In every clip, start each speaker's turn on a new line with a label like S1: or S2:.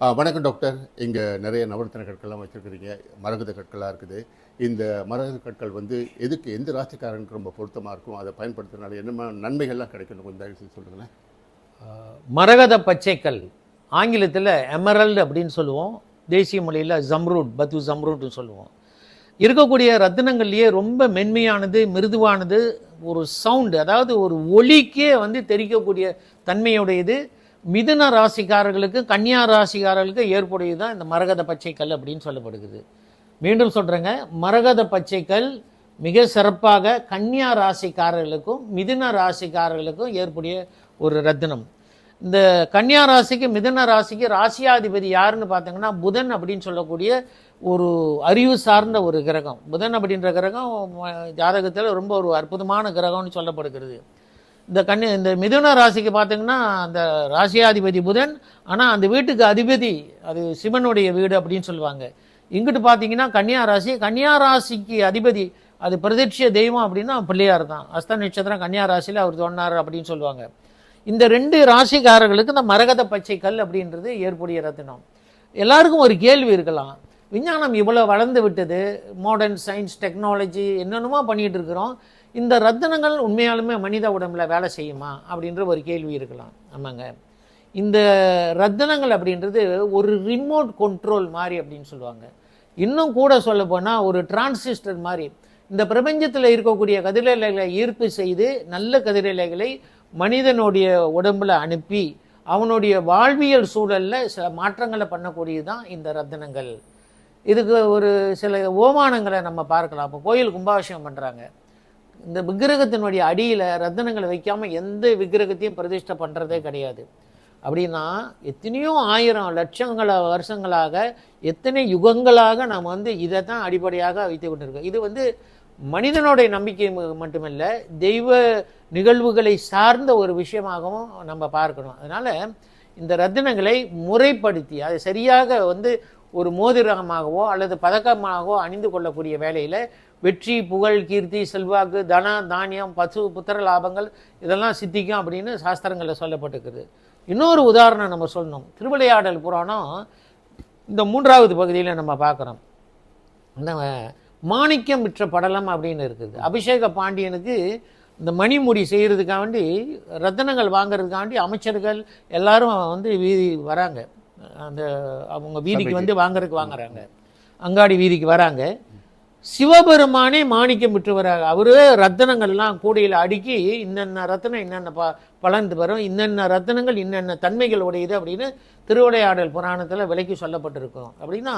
S1: வணக்கம் டாக்டர். இங்கே நிறைய நவரத்தின கற்கள்லாம் வச்சுருக்கிறீங்க. மரகத கற்களாக இருக்குது. இந்த மரகத கற்கள் வந்து எதுக்கு எந்த ராசிக்காரனுக்கு ரொம்ப பொருத்தமாக இருக்கும்? அதை பயன்படுத்துறதுனால என்ன நன்மைகள்லாம் கிடைக்கணும்? கொஞ்சம் தயவு சொல்லுங்களேன்.
S2: மரகத பச்சைக்கல். ஆங்கிலத்தில் எமரல்டு அப்படின்னு சொல்லுவோம். தேசிய மொழியில் ஜம்ரூட் பத்து ஜம்ரூட்னு சொல்லுவோம். இருக்கக்கூடிய ரத்தினங்கள்லேயே ரொம்ப மென்மையானது மிருதுவானது ஒரு சவுண்டு அதாவது ஒரு ஒலிக்கே வந்து தெரிக்கக்கூடிய தன்மையுடையது. மிதுன ராசிக்காரர்களுக்கு கன்னியா ராசிக்காரர்களுக்கு ஏற்புடையது தான் இந்த மரகத பச்சைக்கல் அப்படின்னு சொல்லப்படுகிறது. மீண்டும் சொல்கிறேங்க மரகத பச்சைக்கல் மிக சிறப்பாக கன்னியா ராசிக்காரர்களுக்கும் மிதுன ராசிக்காரர்களுக்கும் ஏற்புடைய ஒரு ரத்தினம். இந்த கன்னியா ராசிக்கு மிதுன ராசிக்கு ராசியாதிபதி யாருன்னு பார்த்தீங்கன்னா புதன் அப்படின்னு சொல்லக்கூடிய ஒரு அறிவு சார்ந்த ஒரு கிரகம். புதன் அப்படின்ற கிரகம் ஜாதகத்தில் ரொம்ப ஒரு அற்புதமான கிரகம்னு சொல்லப்படுகிறது. இந்த கன்னி இந்த மிதுன ராசிக்கு பார்த்தீங்கன்னா அந்த ராசியாதிபதி புதன் ஆனால் அந்த வீட்டுக்கு அதிபதி அது சிவனுடைய வீடு அப்படின்னு சொல்லுவாங்க. இங்கிட்டு பார்த்தீங்கன்னா கன்னியா ராசி கன்னியா ராசிக்கு அதிபதி அது பிரதிட்சிய தெய்வம் அப்படின்னா பிள்ளையார் தான். அஸ்த நட்சத்திரம் கன்னியா ராசியில் அவர் சொன்னார் அப்படின்னு சொல்லுவாங்க. இந்த ரெண்டு ராசிக்காரர்களுக்கு இந்த மரகத பச்சை கல் அப்படின்றது ஏற்புடைய ரத்தினம். எல்லாருக்கும் ஒரு கேள்வி இருக்கலாம். விஞ்ஞானம் இவ்வளோ வளர்ந்து விட்டது. மாடர்ன் சயின்ஸ் டெக்னாலஜி என்னென்னமோ பண்ணிகிட்டு இருக்கிறோம். இந்த ரத்தினங்கள் உண்மையாலுமே மனித உடம்புல வேலை செய்யுமா அப்படின்ற ஒரு கேள்வி இருக்கலாம். ஆமாங்க. இந்த ரத்தினங்கள் அப்படின்றது ஒரு ரிமோட் கண்ட்ரோல் மாதிரி அப்படின்னு சொல்லுவாங்க. இன்னும் கூட சொல்ல போனால் ஒரு டிரான்சிஸ்டர் மாதிரி. இந்த பிரபஞ்சத்தில் இருக்கக்கூடிய கதிரலைகளை ஈர்ப்பு செய்து நல்ல கதிரலைகளை மனிதனுடைய உடம்புல அனுப்பி அவனுடைய வாழ்வியல் சூழலில் சில மாற்றங்களை பண்ணக்கூடியது தான் இந்த ரத்தினங்கள். இதுக்கு ஒரு சில ஓமானங்களை நம்ம பார்க்கலாம். இப்போ கோயில் கும்பாபிஷேகம் பண்ணுறாங்க இந்த விக்கிரகத்தினுடைய அடியில் ரத்தனங்களை வைக்காமல் எந்த விக்கிரகத்தையும் பிரதிஷ்டை பண்ணுறதே கிடையாது. அப்படின்னா எத்தனையோ ஆயிரம் லட்சங்கள வருஷங்களாக எத்தனை யுகங்களாக நாம் வந்து இதை தான் அடிப்படையாக வைத்து கொண்டிருக்கோம். இது வந்து மனிதனுடைய நம்பிக்கை மட்டுமல்ல தெய்வ நிகழ்வுகளை சார்ந்த ஒரு விஷயமாகவும் நம்ம பார்க்கணும். அதனால் இந்த ரத்தினங்களை முறைப்படுத்தி அதை சரியாக வந்து ஒரு மோதிரகமாகவோ அல்லது பதக்கமாகவோ அணிந்து கொள்ளக்கூடிய வேலையில் வெற்றி புகழ் கீர்த்தி செல்வாக்கு தன தானியம் பசு புத்திர லாபங்கள் இதெல்லாம் சித்திக்கும் அப்படின்னு சாஸ்திரங்களில் சொல்லப்பட்டிருக்குது. இன்னொரு உதாரணம் நம்ம சொல்லணும். திருவிளையாடல் புராணம் இந்த மூன்றாவது பகுதியில் நம்ம பார்க்குறோம். இந்த மாணிக்கம் விற்ற படலம் அப்படின்னு இருக்குது. அபிஷேக பாண்டியனுக்கு இந்த மணிமுடி செய்கிறதுக்காக வேண்டி ரத்தனங்கள் வாங்குறதுக்காக வேண்டி அமைச்சர்கள் எல்லாரும் வந்து வீதி வராங்க. அந்த அவங்க வீதிக்கு வந்து வாங்குறதுக்கு வாங்குறாங்க. அங்காடி வீதிக்கு வராங்க. சிவபெருமானே மாணிக்கம் விட்டுவராக அவரே ரத்தனங்கள்லாம் கூடையில் அடுக்கி இன்னென்ன ரத்தனம் இன்னென்ன ப பலன் வரும் இன்னென்ன ரத்தனங்கள் இன்னென்ன தன்மைகள் உடையது? அப்படின்னு திருவிளையாடல் புராணத்தில் விலைக்கு சொல்லப்பட்டிருக்கும். அப்படின்னா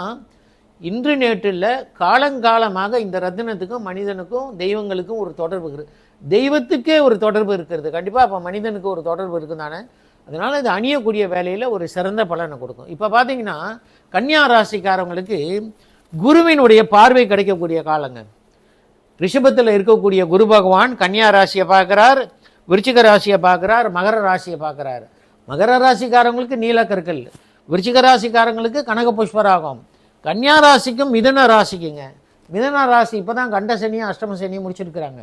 S2: இன்று நேற்றில் காலங்காலமாக இந்த ரத்தினத்துக்கும் மனிதனுக்கும் தெய்வங்களுக்கும் ஒரு தொடர்பு இருக்குது தெய்வத்துக்கே ஒரு தொடர்பு இருக்கிறது. கண்டிப்பாக அப்போ மனிதனுக்கு ஒரு தொடர்பு இருக்கும் தானே அதனால் இது அணியக்கூடிய வேலையில் ஒரு சிறந்த பலனை கொடுக்கும். இப்போ பார்த்தீங்கன்னா கன்னியா ராசிக்காரவங்களுக்கு குருவினுடைய பார்வை கிடைக்கக்கூடிய காலங்க. ரிஷபத்தில் இருக்கக்கூடிய குரு பகவான் கன்னியா ராசியை பார்க்குறார் விருச்சிக ராசியை பார்க்குறார் மகர ராசியை பார்க்குறார். மகர ராசிக்காரங்களுக்கு நீலக்கற்கள் விருச்சிக ராசிக்காரங்களுக்கு கனக புஷ்பராகம் கன்னியா ராசிக்கும் மிதன ராசிக்குங்க. மிதன ராசி இப்போ தான் கண்ட சனியும் அஷ்டம சனியும் முடிச்சிருக்கிறாங்க.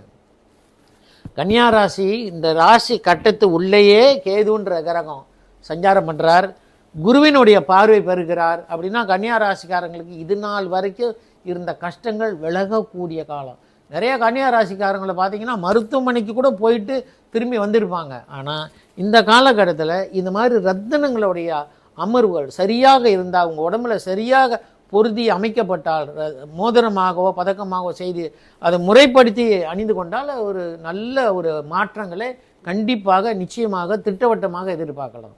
S2: கன்னியா ராசி இந்த ராசி கட்டத்து உள்ளேயே கேதுன்ற கிரகம் சஞ்சாரம் பண்ணுறார் குருவினுடைய பார்வை பெறுகிறார் அப்படின்னா கன்னியா ராசிக்காரங்களுக்கு இது நாள் வரைக்கும் இருந்த கஷ்டங்கள் விலகக்கூடிய காலம். நிறைய கன்னியா ராசிக்காரங்களை பார்த்தீங்கன்னா மருத்துவமனைக்கு கூட போயிட்டு திரும்பி வந்திருப்பாங்க. ஆனால் இந்த காலகட்டத்தில் இந்த மாதிரி ரத்தினங்களுடைய அமர்வுகள் சரியாக இருந்தால் அவங்க உடம்புல சரியாக பொருதி அமைக்கப்பட்டால் ர- மோதிரமாகவோ பதக்கமாகவோ செய்து அதை முறைப்படுத்தி அணிந்து கொண்டால் ஒரு நல்ல ஒரு மாற்றங்களை கண்டிப்பாக நிச்சயமாக திட்டவட்டமாக எதிர்பார்க்கலாம்.